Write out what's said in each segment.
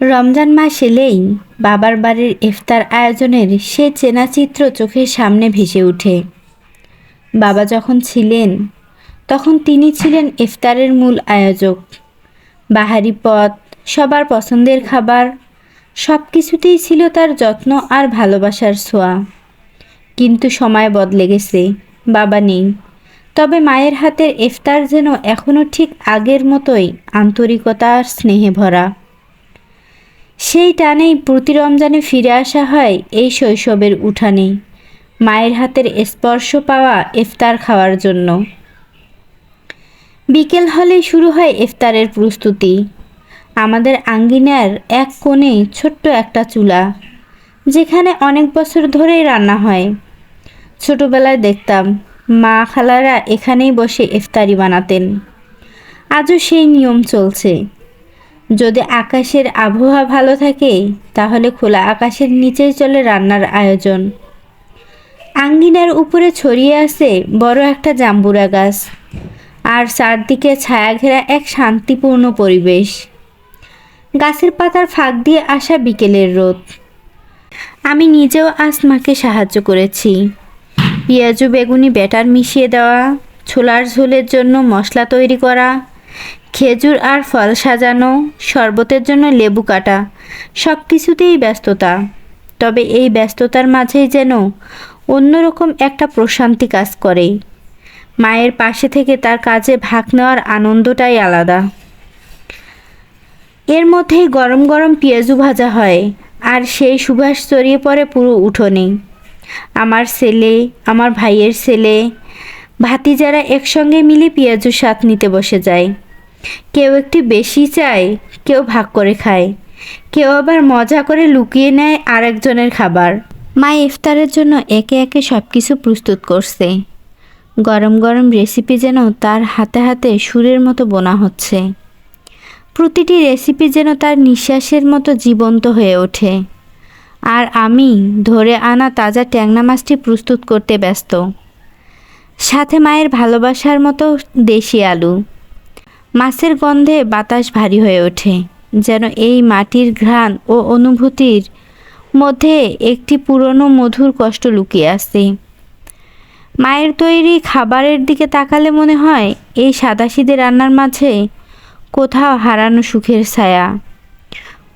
রমজান মাস এলেই বাবার বাড়ির ইফতার আয়োজনের সে চেনা চিত্র চোখের সামনে ভেসে ওঠে। বাবা যখন ছিলেন, তখন তিনি ছিলেন ইফতারের মূল আয়োজক। বাহারি পথ সবার পছন্দের খাবার সব কিছুতেই ছিল তার যত্ন আর ভালোবাসার ছোঁয়া। কিন্তু সময় বদলে গেছে, বাবা নেই। তবে মায়ের হাতের ইফতার যেন এখনও ঠিক আগের মতোই আন্তরিকতা আর স্নেহে ভরা। সেই টানেই প্রতি রমজানে ফিরে আসা হয় এই শৈশবের উঠানে। মায়ের হাতের স্পর্শ পাওয়া ইফতার খাওয়ার জন্য। বিকেল হলেই শুরু হয় ইফতারের প্রস্তুতি। আমাদের আঙ্গিনার এক কোণে ছোট্ট একটা চুলা, যেখানে অনেক বছর ধরেই রান্না হয়। ছোটবেলায় দেখতাম মা খালারা এখানেই বসে ইফতারি বানাতেন। আজও সেই নিয়ম চলছে। যদি আকাশের আবহাওয়া ভালো থাকে, তাহলে খোলা আকাশের নিচেই চলে রান্নার আয়োজন। আঙ্গিনার উপরে ছড়িয়ে আছে বড় একটা জাম্বুরা গাছ, আর চারদিকে ছায়া ঘেরা এক শান্তিপূর্ণ পরিবেশ। গাছের পাতার ফাঁক দিয়ে আসা বিকেলের রোদ। আমি নিজেও আজ মাকে সাহায্য করেছি। পেঁয়াজু, বেগুনি, ব্যাটার মিশিয়ে দেওয়া, ছোলার ঝোলের জন্য মশলা তৈরি করা খেজুর আর ফল সাজানো, শরবতের জন্য লেবু কাটা সব কিছুতেই ব্যস্ততা। তবে এই ব্যস্ততার মাঝেই যেন অন্যরকম একটা প্রশান্তি কাজ করে। মায়ের পাশে থেকে তার কাজে ভাগ নেওয়ার আনন্দটাই আলাদা। এর মধ্যেই গরম গরম পেঁয়াজু ভাজা হয়, আর সেই সুবাস ছড়িয়ে পড়ে পুরো উঠোনে। আমার ছেলে, আমার ভাইয়ের ছেলে, ভাতিজারা একসঙ্গে মিলে পেঁয়াজুর স্বাদ নিতে বসে যায়। কেউ একটি বেশি চায়, কেউ ভাগ করে খায়। কেউ আবার মজা করে লুকিয়ে নেয় আরেকজনের খাবার। মা ইফতারের জন্য একে একে সব কিছু প্রস্তুত করছে। গরম গরম রেসিপি যেন তার হাতে হাতে সুরের মতো বোনা হচ্ছে। প্রতিটি রেসিপি যেন তার নিঃশ্বাসের মতো জীবন্ত হয়ে ওঠে। আর আমি ধরে আনা তাজা ট্যাংনা মাছটি প্রস্তুত করতে ব্যস্ত। সাথে মায়ের ভালোবাসার মতো দেশি আলু। মাছের গন্ধে বাতাস ভারী হয়ে ওঠে, যেন এই মাটির ঘ্রাণ ও অনুভূতির মধ্যে একটি পুরনো মধুর কষ্ট লুকিয়ে আছে। মায়ের তৈরি খাবারের দিকে তাকালে মনে হয়, এই সাদাসিদে রান্নার মাঝে কোথাও হারানো সুখের ছায়া।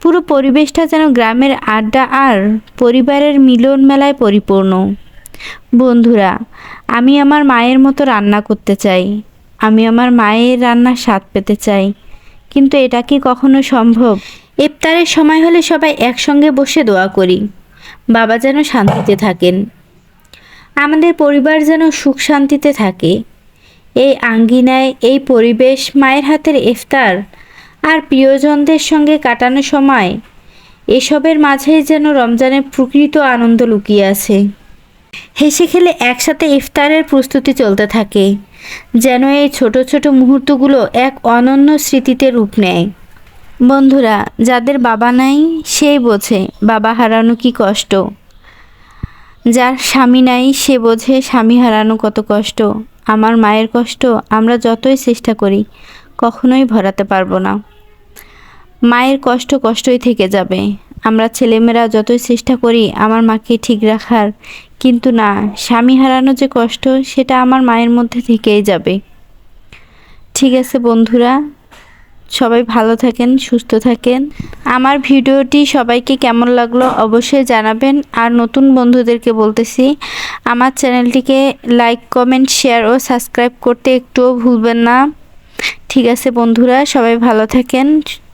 পুরো পরিবেশটা যেন গ্রামের আড্ডা আর পরিবারের মিলন মেলায় পরিপূর্ণ। বন্ধুরা, আমি আমার মায়ের মতো রান্না করতে চাই। আমি আমার মায়ের রান্নার স্বাদ পেতে চাই। কিন্তু এটা কি কখনো সম্ভব? ইফতারের সময় হলে সবাই একসঙ্গে বসে দোয়া করি। বাবা যেন শান্তিতে থাকেন। আমাদের পরিবার যেন সুখ শান্তিতে থাকে। এই আঙ্গিনায়, এই পরিবেশ, মায়ের হাতের ইফতার আর প্রিয়জনদের সঙ্গে কাটানো সময়, এসবের মাঝেই যেন রমজানের প্রকৃত আনন্দ লুকিয়ে আছে। হেসে খেলে একসাথে ইফতারের প্রস্তুতি চলতে থাকে, যেন এই ছোট ছোট মুহূর্তগুলো এক অনন্য স্মৃতিতে রূপ নেয়। বন্ধুরা, যাদের বাবা নাই, সেই বোঝে বাবা হারানো কি কষ্ট। যার স্বামী নাই, সে বোঝে স্বামী হারানো কত কষ্ট। আমার মায়ের কষ্ট আমরা যতই চেষ্টা করি, কখনোই ভরাতে পারব না। মায়ের কষ্ট কষ্টই থেকে যাবে। আমরা ছেলেমেয়েরা যতই চেষ্টা করি আমার মাকে ঠিক রাখার, কিন্তু না, স্বামী হারানো যে কষ্ট, সেটা আমার মায়ের মধ্যে থেকেই যাবে। ঠিক আছে বন্ধুরা, সবাই ভালো থাকেন, সুস্থ থাকেন। আমার ভিডিওটি সবাইকে কেমন লাগল অবশ্যই জানাবেন। আর নতুন বন্ধুদেরকে বলতেছি, আমার চ্যানেলটিকে লাইক, কমেন্ট, শেয়ার ও সাবস্ক্রাইব করতে একটুও ভুলবেন না। ঠিক আছে বন্ধুরা, সবাই ভালো থাকেন